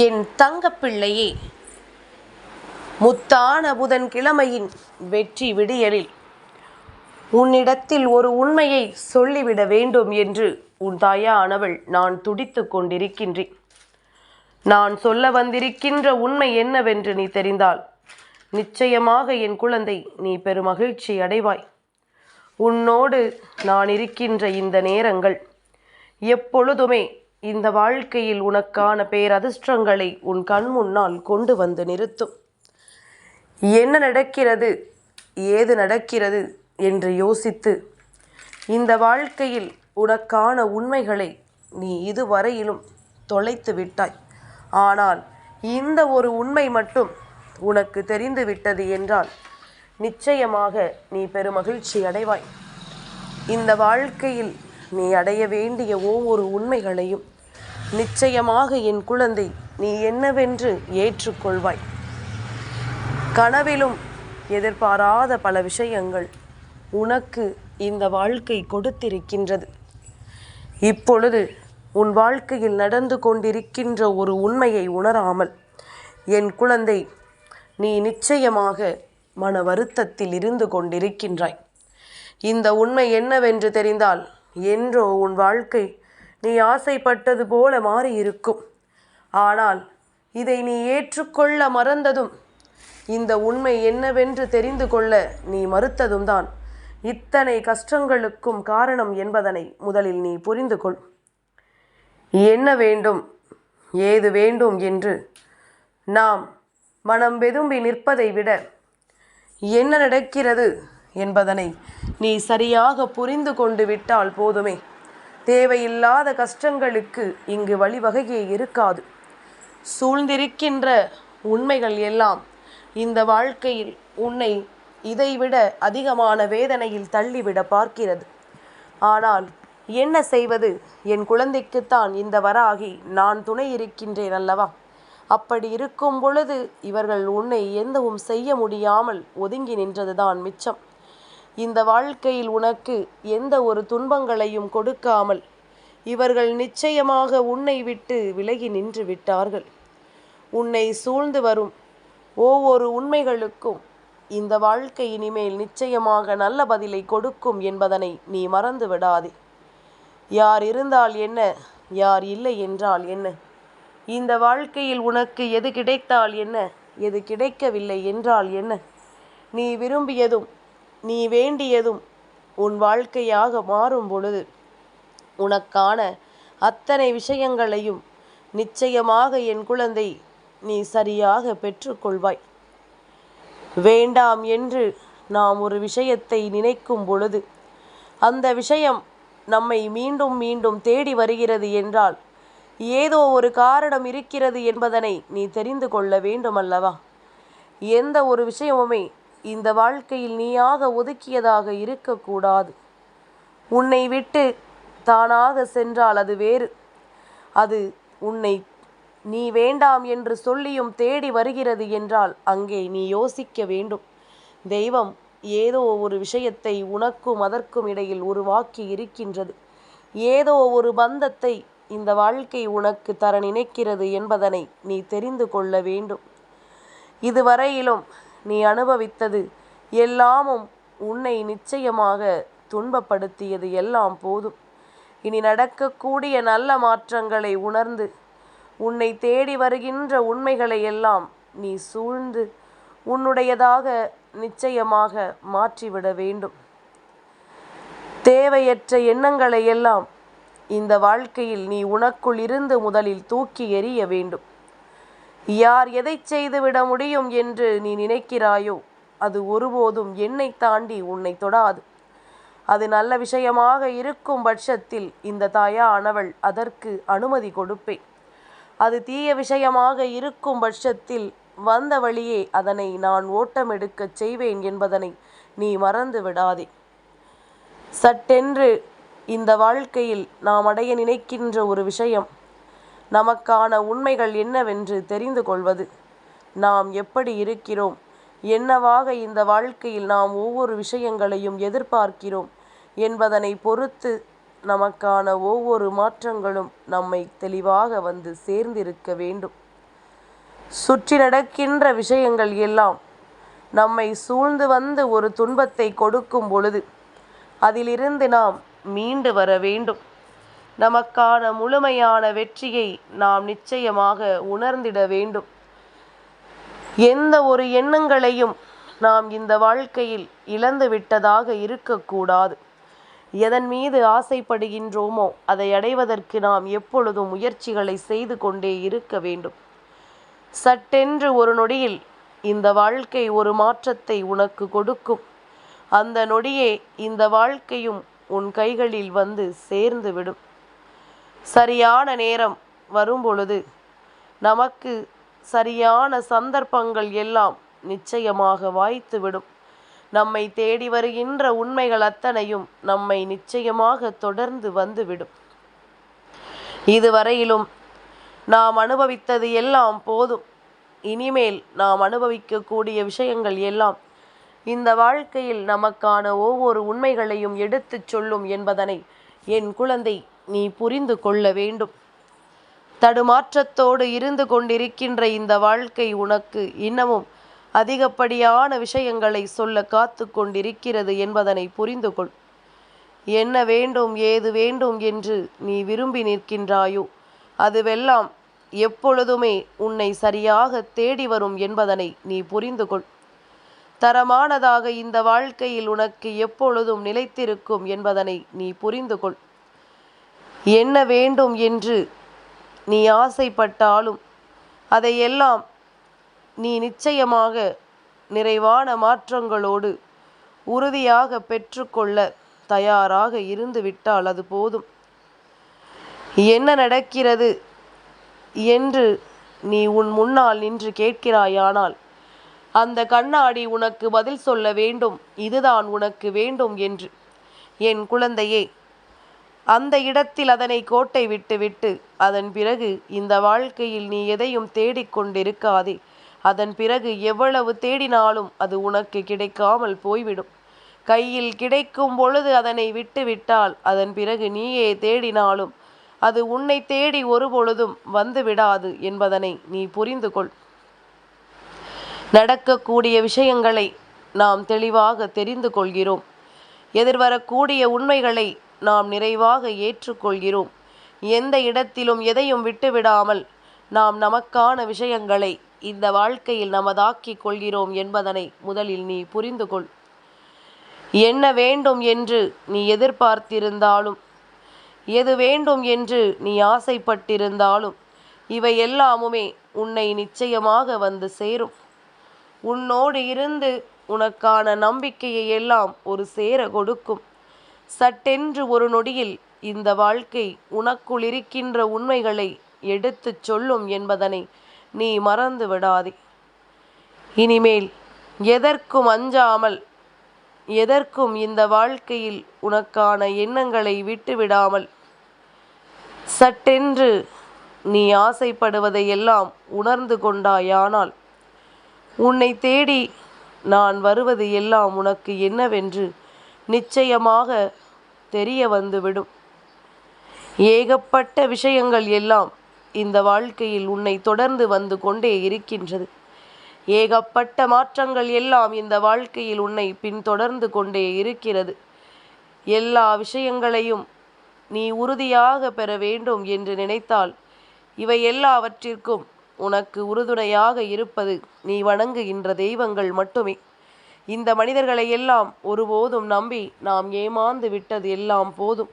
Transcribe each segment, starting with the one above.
என் தங்கப்பிள்ளையே முத்தான புதன் கிழமையின் வெற்றி விடியலில் உன்னிடத்தில் ஒரு உண்மையை சொல்லிவிட வேண்டும் என்று உன் தாயானவள் நான் துடித்து கொண்டிருக்கின்றேன். நான் சொல்ல வந்திருக்கின்ற உண்மை என்னவென்று நீ தெரிந்தால் நிச்சயமாக என் குழந்தை நீ பெருமகிழ்ச்சி அடைவாய். உன்னோடு நான் இருக்கின்ற இந்த நேரங்கள் எப்பொழுதுமே இந்த வாழ்க்கையில் உனக்கான பேரதிர்ஷ்டங்களை உன் கண் முன்னால் கொண்டு வந்து நிறுத்தும். என்ன நடக்கிறது? ஏது நடக்கிறது? என்று யோசித்து இந்த வாழ்க்கையில் உனக்கான உண்மைகளை நீ இதுவரையிலும் தொலைத்து விட்டாய். ஆனால் இந்த ஒரு உண்மை மட்டும் உனக்கு தெரிந்து விட்டது என்றால் நிச்சயமாக நீ பெருமகிழ்ச்சி அடைவாய். இந்த வாழ்க்கையில் நீ அடைய வேண்டிய ஒவ்வொரு உண்மைகளையும் நிச்சயமாக என் குழந்தை நீ என்னவென்று ஏற்றுக்கொள்வாய். கனவிலும் எதிர்பாராத பல விஷயங்கள் உனக்கு இந்த வாழ்க்கை கொடுத்திருக்கின்றது. இப்பொழுது உன் வாழ்க்கையில் நடந்து கொண்டிருக்கின்ற ஒரு உண்மையை உணராமல் என் குழந்தை நீ நிச்சயமாக மன வருத்தத்தில் இருந்து கொண்டிருக்கின்றாய். இந்த உண்மை என்னவென்று தெரிந்தால் என்றோ உன் வாழ்க்கை நீ ஆசைப்பட்டது போல மாறியிருக்கும். ஆனால் இதை நீ ஏற்றுக்கொள்ள மறந்ததும் இந்த உண்மை என்னவென்று தெரிந்து கொள்ள நீ மறுத்ததும் தான். இத்தனை கஷ்டங்களுக்கும் காரணம் என்பதனை முதலில் நீ புரிந்து கொள். என்ன வேண்டும் ஏது வேண்டும் என்று நாம் மனம் வெதும்பி நிற்பதை விட என்ன நடக்கிறது என்பதனை நீ சரியாக புரிந்து கொண்டு விட்டால் போதுமே. தேவையில்லாத கஷ்டங்களுக்கு இங்கு வழிவகையே இருக்காது. சூழ்ந்திருக்கின்ற உண்மைகள் எல்லாம் இந்த வாழ்க்கையில் உன்னை இதைவிட அதிகமான வேதனையில் தள்ளிவிட பார்க்கிறது. ஆனால் என்ன செய்வது? என் குழந்தைக்குத்தான் இந்த வராகி நான் துணை இருக்கின்றேன் அல்லவா? அப்படி இருக்கும் பொழுது இவர்கள் உன்னை எந்தவும் செய்ய முடியாமல் ஒதுங்கி நின்றதுதான் மிச்சம். இந்த வாழ்க்கையில் உனக்கு எந்த ஒரு துன்பங்களையும் கொடுக்காமல் இவர்கள் நிச்சயமாக உன்னை விட்டு விலகி நின்று விட்டார்கள். உன்னை சூழ்ந்து வரும் ஒவ்வொரு உண்மைகளுக்கும் இந்த வாழ்க்கை இனிமேல் நிச்சயமாக நல்ல பதிலை கொடுக்கும் என்பதனை நீ மறந்து விடாதே. யார் இருந்தால் என்ன யார் இல்லை என்றால் என்ன? இந்த வாழ்க்கையில் உனக்கு எது கிடைத்தால் என்ன எது கிடைக்கவில்லை என்றால் என்ன? நீ விரும்பியதும் நீ வேண்டியதும் உன் வாழ்க்கையாக மாறும் பொழுது உனக்கான அத்தனை விஷயங்களையும் நிச்சயமாக என் குழந்தை நீ சரியாக பெற்றுக்கொள்வாய். வேண்டாம் என்று நாம் ஒரு விஷயத்தை நினைக்கும் பொழுது அந்த விஷயம் நம்மை மீண்டும் மீண்டும் தேடி வருகிறது என்றால் ஏதோ ஒரு காரணம் இருக்கிறது என்பதனை நீ தெரிந்து கொள்ள வேண்டுமல்லவா? எந்த ஒரு விஷயமுமே இந்த வாழ்க்கையில் நீயாக ஒதுக்கியதாக இருக்கக்கூடாது. உன்னை விட்டு தானாக சென்றால் அது வேறு. அது உன்னை நீ வேண்டாம் என்று சொல்லியும் தேடி வருகிறது என்றால் அங்கே நீ யோசிக்க வேண்டும். தெய்வம் ஏதோ ஒரு விஷயத்தை உனக்கும் அதற்கும் இடையில் உருவாக்கி இருக்கின்றது. ஏதோ ஒரு பந்தத்தை இந்த வாழ்க்கை உனக்கு தர நினைக்கிறது என்பதனை நீ தெரிந்து கொள்ள வேண்டும். இதுவரையிலும் நீ அனுபவித்தது எல்லாமும் உன்னை நிச்சயமாக துன்பப்படுத்தியது எல்லாம் போதும். இனி நடக்கக்கூடிய நல்ல மாற்றங்களை உணர்ந்து உன்னை தேடி வருகின்ற உண்மைகளை எல்லாம் நீ சூழ்ந்து உன்னுடையதாக நிச்சயமாக மாற்றிவிட வேண்டும். தேவையற்ற எண்ணங்களை எல்லாம் இந்த வாழ்க்கையில் நீ உனக்குள் இருந்து முதலில் தூக்கி எறிய வேண்டும். யார் எதை செய்துவிட முடியும் என்று நீ நினைக்கிறாயோ அது ஒருபோதும் என்னை தாண்டி உன்னை தொடாது. அது நல்ல விஷயமாக இருக்கும் பட்சத்தில் இந்த தாயானவள் அதற்கு அனுமதி கொடுப்பேன் அது தீய விஷயமாக இருக்கும் பட்சத்தில் வந்த வழியே அதனை நான் ஓட்டமெடுக்கச் செய்வேன் என்பதனை நீ மறந்து விடாதே. சட்டென்று இந்த வாழ்க்கையில் நாம் அடைய நினைக்கின்ற ஒரு விஷயம் நமக்கான உண்மைகள் என்னவென்று தெரிந்து கொள்வது. நாம் எப்படி இருக்கிறோம்? என்னவாக இந்த வாழ்க்கையில் நாம் ஒவ்வொரு விஷயங்களையும் எதிர்பார்க்கிறோம்? என்பதனை பொறுத்து நமக்கான ஒவ்வொரு மாற்றங்களும் நம்மை தெளிவாக வந்து சேர்ந்திருக்க வேண்டும். சுற்றி நடக்கின்ற விஷயங்கள் எல்லாம் நம்மை சூழ்ந்து வந்து ஒரு துன்பத்தை கொடுக்கும் பொழுது அதிலிருந்து நாம் மீண்டு வர வேண்டும். நமக்கான முழுமையான வெற்றியை நாம் நிச்சயமாக உணர்ந்திட வேண்டும். எந்த ஒரு எண்ணங்களையும் நாம் இந்த வாழ்க்கையில் இழந்து விட்டதாக இருக்கக்கூடாது. எதன் மீது ஆசைப்படுகின்றோமோ அதை அடைவதற்கு நாம் எப்பொழுதும் முயற்சிகளை செய்து கொண்டே இருக்க வேண்டும். சட்டென்று ஒரு நொடியில் இந்த வாழ்க்கை ஒரு மாற்றத்தை உனக்கு கொடுக்கும். அந்த நொடியே இந்த வாழ்க்கையும் உன் கைகளில் வந்து சேர்ந்து விடும். சரியான நேரம் வரும்பொழுது நமக்கு சரியான சந்தர்ப்பங்கள் எல்லாம் நிச்சயமாக வாய்த்துவிடும். நம்மை தேடி வருகின்ற உண்மைகள் அத்தனையும் நம்மை நிச்சயமாக தொடர்ந்து வந்துவிடும். இதுவரையிலும் நாம் அனுபவித்தது எல்லாம் போதும். இனிமேல் நாம் அனுபவிக்கக்கூடிய விஷயங்கள் எல்லாம் இந்த வாழ்க்கையில் நமக்கான ஒவ்வொரு உண்மைகளையும் எடுத்துச் சொல்லும் என்பதனை என் குழந்தை நீ புரிந்து கொள்ள வேண்டும். தடுமாற்றத்தோடு இருந்து கொண்டிருக்கின்ற இந்த வாழ்க்கை உனக்கு இன்னமும் அதிகப்படியான விஷயங்களை சொல்ல காத்து கொண்டிருக்கிறது என்பதனை புரிந்து கொள். என்ன வேண்டும் ஏது வேண்டும் என்று நீ விரும்பி நிற்கின்றாயோ அதுவெல்லாம் எப்பொழுதுமே உன்னை சரியாக தேடி வரும் என்பதனை நீ புரிந்து கொள். தரமானதாக இந்த வாழ்க்கையில் உனக்கு எப்பொழுதும் நிலைத்திருக்கும் என்பதனை நீ புரிந்து கொள். என்ன வேண்டும் என்று நீ ஆசைப்பட்டாலும் அதையெல்லாம் நீ நிச்சயமாக நிறைவான மாற்றங்களோடு உறுதியாக பெற்றுக்கொள்ள தயாராக இருந்து விட்டால் அது போதும். என்ன நடக்கிறது என்று நீ உன் முன்னால் நின்று கேட்கிறாயானால் அந்த கண்ணாடி உனக்கு பதில் சொல்ல வேண்டும் இதுதான் உனக்கு வேண்டும் என்று. என் குழந்தையே அந்த இடத்தில் அதனை கோட்டை விட்டுவிட்டு அதன் பிறகு இந்த வாழ்க்கையில் நீ எதையும் தேடிக்கொண்டிருக்காதே அதன் பிறகு எவ்வளவு தேடினாலும் அது உனக்கு கிடைக்காமல் போய்விடும். கையில் கிடைக்கும் பொழுது அதனை விட்டுவிட்டால் அதன் பிறகு நீயே தேடினாலும் அது உன்னை தேடி ஒரு பொழுதும் வந்து விடாது என்பதனை நீ புரிந்து கொள். நடக்கக்கூடிய விஷயங்களை நாம் தெளிவாக தெரிந்து கொள்கிறோம். எதிர்வரக்கூடிய உண்மைகளை நாம் நிறைவாக ஏற்றுக்கொள்கிறோம். எந்த இடத்திலும் எதையும் விட்டுவிடாமல் நாம் நமக்கான விஷயங்களை இந்த வாழ்க்கையில் நமதாக்கிக் கொள்கிறோம் என்பதனை முதலில் நீ புரிந்து கொள். என்ன வேண்டும் என்று நீ எதிர்பார்த்திருந்தாலும் எது வேண்டும் என்று நீ ஆசைப்பட்டிருந்தாலும் இவை எல்லாமுமே உன்னை நிச்சயமாக வந்து சேரும். உன்னோடு இருந்து உனக்கான நம்பிக்கையை எல்லாம் ஒரு சேர கொடுக்கும். சட்டென்று ஒரு நொடியில் இந்த வாழ்க்கை உனக்குள் இருக்கின்ற உண்மைகளை எடுத்துச் சொல்லும் என்பதனை நீ மறந்து விடாதே. இனிமேல் எதற்கும் அஞ்சாமல் எதற்கும் இந்த வாழ்க்கையில் உனக்கான எண்ணங்களை விட்டுவிடாமல் சட்டென்று நீ ஆசைப்படுவதை எல்லாம் உணர்ந்து கொண்டாயானால் உன்னை தேடி நான் வருவது எல்லாம் உனக்கு என்னவென்று நிச்சயமாக தெரிய வந்துவிடும். ஏகப்பட்ட விஷயங்கள் எல்லாம் இந்த வாழ்க்கையில் உன்னை தொடர்ந்து வந்து கொண்டே இருக்கின்றது. ஏகப்பட்ட மாற்றங்கள் எல்லாம் இந்த வாழ்க்கையில் உன்னை பின்தொடர்ந்து கொண்டே இருக்கிறது. எல்லா விஷயங்களையும் நீ உறுதியாக பெற வேண்டும் என்று நினைத்தால் இவை எல்லாவற்றிற்கும் உனக்கு உறுதுணையாக இருப்பது நீ வணங்குகின்ற தெய்வங்கள் மட்டுமே. இந்த மனிதர்களை எல்லாம் ஒருபோதும் நம்பி நாம் ஏமாந்து விட்டது எல்லாம் போதும்.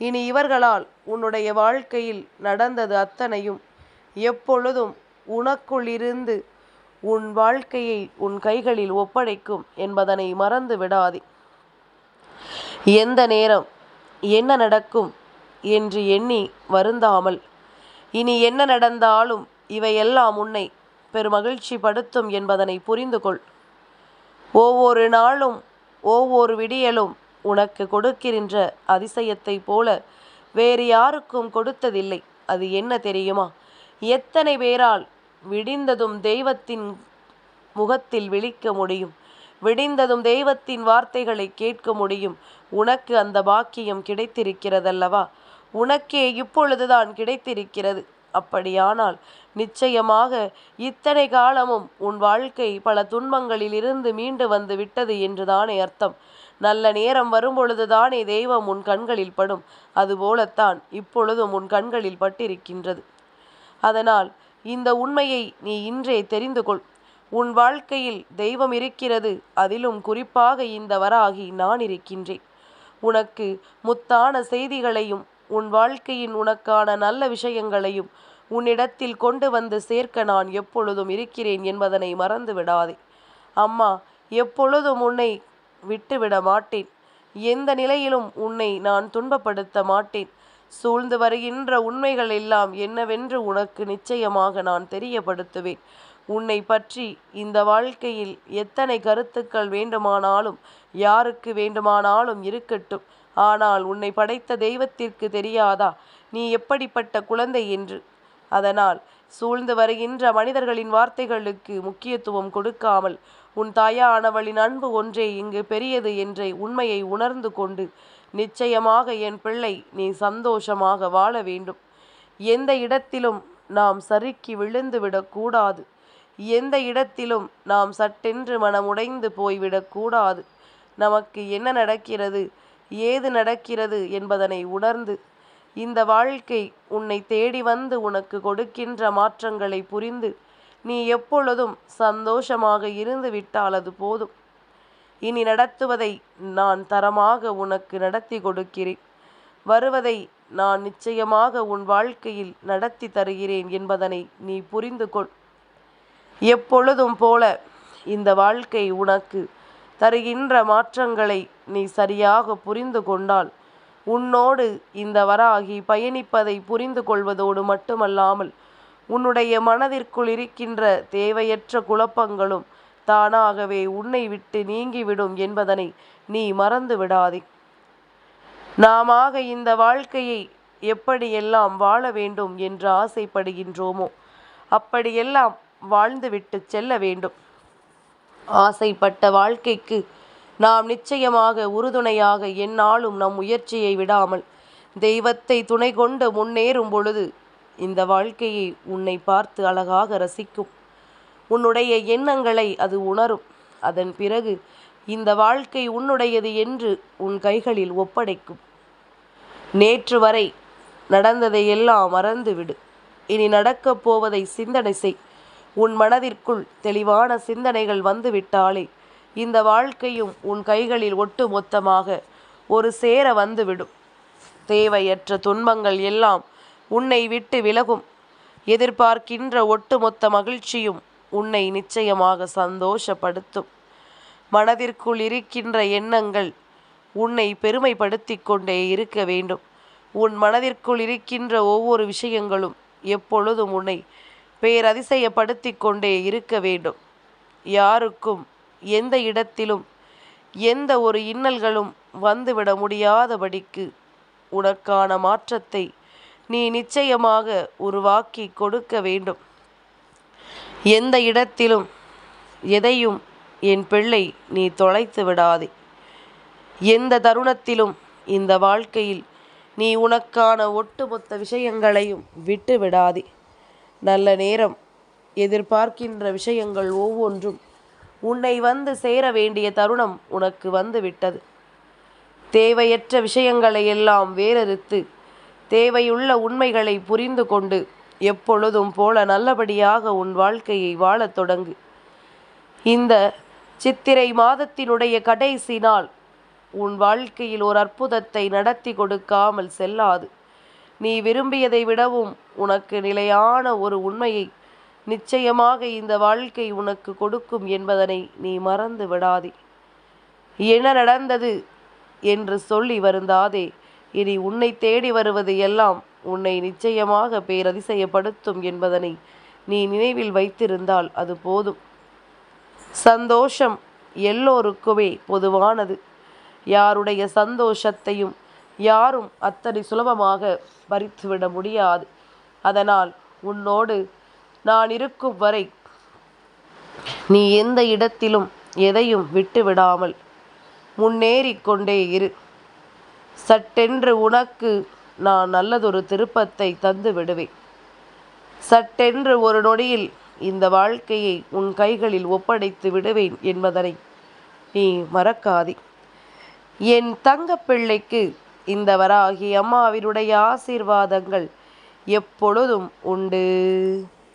இனி இவர்களால் உன்னுடைய வாழ்க்கையில் நடந்தது அத்தனையும் எப்பொழுதும் உனக்குள் இருந்து உன் வாழ்க்கையை உன் கைகளில் ஒப்படைக்கும் என்பதனை மறந்து விடாதே. எந்த நேரம் என்ன நடக்கும் என்று எண்ணி வருந்தாமல் இனி என்ன நடந்தாலும் இவையெல்லாம் உன்னை பெருமகிழ்ச்சி படுத்தும் என்பதனை புரிந்து கொள் ஒவ்வொரு நாளும் ஒவ்வொரு விடியலும் உனக்கு கொடுக்கின்ற அதிசயத்தை போல வேறு யாருக்கும் கொடுத்ததில்லை. அது என்ன தெரியுமா? எத்தனை பேரால் விடிந்ததும் தெய்வத்தின் முகத்தில் விழிக்க முடியும்? விடிந்ததும் தெய்வத்தின் வார்த்தைகளை கேட்க முடியும்? உனக்கு அந்த பாக்கியம் கிடைத்திருக்கிறதல்லவா? உனக்கே இப்பொழுதுதான் கிடைத்திருக்கிறது. அப்படியானால் நிச்சயமாக இத்தனை காலமும் உன் வாழ்க்கை பல துன்பங்களிலிருந்து மீண்டு வந்து விட்டது என்றுதானே அர்த்தம். நல்ல நேரம் வரும்பொழுதுதானே தெய்வம் உன் கண்களில் படும். அதுபோலத்தான் இப்பொழுதும் உன் கண்களில் பட்டிருக்கின்றது. அதனால் இந்த உண்மையை நீ இன்றே தெரிந்து கொள். உன் வாழ்க்கையில் தெய்வம் இருக்கிறது அதிலும் குறிப்பாக இந்த வராகி நான் இருக்கின்றேன். உனக்கு முத்தான செய்திகளையும் உன் வாழ்க்கையின் உனக்கான நல்ல விஷயங்களையும் உன்னிடத்தில் கொண்டு வந்து சேர்க்க நான் எப்பொழுதும் இருக்கிறேன் என்பதனை மறந்து விடாதே அம்மா எப்பொழுதும் உன்னை விட்டுவிட மாட்டேன். எந்த நிலையிலும் உன்னை நான் துன்பப்படுத்த மாட்டேன். சூழ்ந்து வருகின்ற உண்மைகள் எல்லாம் என்னவென்று உனக்கு நிச்சயமாக நான் தெரியப்படுத்துவேன். உன்னை பற்றி இந்த வாழ்க்கையில் எத்தனை கருத்துக்கள் வேண்டுமானாலும் யாருக்கு வேண்டுமானாலும் இருக்கட்டும். ஆனால் உன்னை படைத்த தெய்வத்திற்கு தெரியாதா? நீ எப்படிப்பட்ட குழந்தை என்று. அதனால் சூழ்ந்து வருகின்ற மனிதர்களின் வார்த்தைகளுக்கு முக்கியத்துவம் கொடுக்காமல் உன் தாயானவளின் அன்பு ஒன்றே இங்கு பெரியது என்ற உண்மையை உணர்ந்து கொண்டு நிச்சயமாக என் பிள்ளை நீ சந்தோஷமாக வாழ வேண்டும். எந்த இடத்திலும் நாம் சறுக்கி விழுந்து விடக்கூடாது எந்த இடத்திலும் நாம் சட்டென்று மனமுடைந்து போய்விடக்கூடாது நமக்கு என்ன நடக்கிறது? ஏது நடக்கிறது என்பதனை உணர்ந்து இந்த வாழ்க்கை உன்னை தேடி வந்து உனக்கு கொடுக்கின்ற மாற்றங்களை புரிந்து நீ எப்பொழுதும் சந்தோஷமாக இருந்து விட்டால் அது போதும். இனி நடத்துவதை நான் தரமாக உனக்கு நடத்தி கொடுக்கிறேன். வருவதை நான் நிச்சயமாக உன் வாழ்க்கையில் நடத்தி தருகிறேன் என்பதனை நீ புரிந்து கொள். எப்பொழுதும் போல இந்த வாழ்க்கை உனக்கு தருகின்ற மாற்றங்களை நீ சரியாக புரிந்து கொண்டால். உன்னோடு இந்த வராகி பயணிப்பதை புரிந்து கொள்வதோடு மட்டுமல்லாமல் உன்னுடைய மனதிற்குள் இருக்கின்ற தேவையற்ற குழப்பங்களும் தானாகவே உன்னை விட்டு நீங்கிவிடும் என்பதனை நீ மறந்து விடாதே. நாமாக இந்த வாழ்க்கையை எப்படியெல்லாம் வாழ வேண்டும் என்று ஆசைப்படுகின்றோமோ அப்படியெல்லாம் வாழ்ந்துவிட்டு செல்ல வேண்டும். ஆசைப்பட்ட வாழ்க்கைக்கு நாம் நிச்சயமாக உறுதுணையாக எந்நாளும் நம் முயற்சியை விடாமல் தெய்வத்தை துணை கொண்டு முன்னேறும் பொழுது இந்த வாழ்க்கையை உன்னை பார்த்து அழகாக ரசிக்கும். உன்னுடைய எண்ணங்களை அது உணரும். அதன் பிறகு இந்த வாழ்க்கை உன்னுடையது என்று உன் கைகளில் ஒப்படைக்கும். நேற்று வரை நடந்ததை எல்லாம் மறந்துவிடு. இனி நடக்கப் போவதை சிந்தனை செய். உன் மனதிற்குள் தெளிவான சிந்தனைகள் வந்துவிட்டாலே இந்த வாழ்க்கையும் உன் கைகளில் ஒட்டு மொத்தமாக ஒரு சேர வந்துவிடும். தேவையற்ற துன்பங்கள் எல்லாம் உன்னை விட்டு விலகும். எதிர்பார்க்கின்ற ஒட்டுமொத்த மகிழ்ச்சியும் உன்னை நிச்சயமாக சந்தோஷப்படுத்தும். மனதிற்குள் இருக்கின்ற எண்ணங்கள் உன்னை பெருமைப்படுத்தி கொண்டே இருக்க வேண்டும். உன் மனதிற்குள் இருக்கின்ற ஒவ்வொரு விஷயங்களும் எப்பொழுதும் உன்னை பேரதிசயப்படுத்தி கொண்டே இருக்க வேண்டும். யாருக்கும் எந்த இடத்திலும் எந்த ஒரு இன்னல்களும் வந்துவிட முடியாதபடிக்கு உனக்கான மாற்றத்தை நீ நிச்சயமாக உருவாக்கி கொடுக்க வேண்டும். எந்த இடத்திலும் எதையும் என் பிள்ளை நீ தொலைத்து விடாதே. எந்த தருணத்திலும் இந்த வாழ்க்கையில் நீ உனக்கான ஒட்டுமொத்த விஷயங்களையும் விட்டு விடாதே. நல்ல நேரம் எதிர்பார்க்கின்ற விஷயங்கள் ஒவ்வொன்றும் உன்னை வந்து சேர வேண்டிய தருணம் உனக்கு வந்து விட்டது தேவையற்ற விஷயங்களை எல்லாம் வேறறுத்து தேவையுள்ள உண்மைகளை புரிந்து கொண்டு எப்பொழுதும் போல நல்லபடியாக உன் வாழ்க்கையை வாழத் தொடங்கு. இந்த சித்திரை மாதத்தினுடைய கடைசி நாள். உன் வாழ்க்கையில் ஒரு அற்புதத்தை நடத்தி கொடுக்காமல் செல்லாது. நீ விரும்பியதை விடவும் உனக்கு நிலையான ஒரு உண்மையை நிச்சயமாக இந்த வாழ்க்கை உனக்கு கொடுக்கும் என்பதனை நீ மறந்து விடாதே. என்ன நடந்தது என்று சொல்லி வருந்தாதே. இனி உன்னை தேடி வருவது எல்லாம் உன்னை நிச்சயமாக பேரதிசயப்படுத்தும் என்பதனை நீ நினைவில் வைத்திருந்தால் அது போதும். சந்தோஷம் எல்லோருக்குமே பொதுவானது. யாருடைய சந்தோஷத்தையும் யாரும் அத்தனை சுலபமாக பறித்துவிட முடியாது. அதனால் உன்னோடு நான் இருக்கும் வரை நீ எந்த இடத்திலும் எதையும் விட்டுவிடாமல் முன்னேறிக் கொண்டே இரு. சட்டென்று உனக்கு நான் நல்லதொரு திருப்பத்தை தந்து விடுவேன். சட்டென்று ஒரு நொடியில் இந்த வாழ்க்கையை உன் கைகளில் ஒப்படைத்து விடுவேன் என்பதனை நீ மறக்காதே. என் தங்க பிள்ளைக்கு இந்த வராகி அம்மாவினுடைய ஆசீர்வாதங்கள் எப்பொழுதும் உண்டு.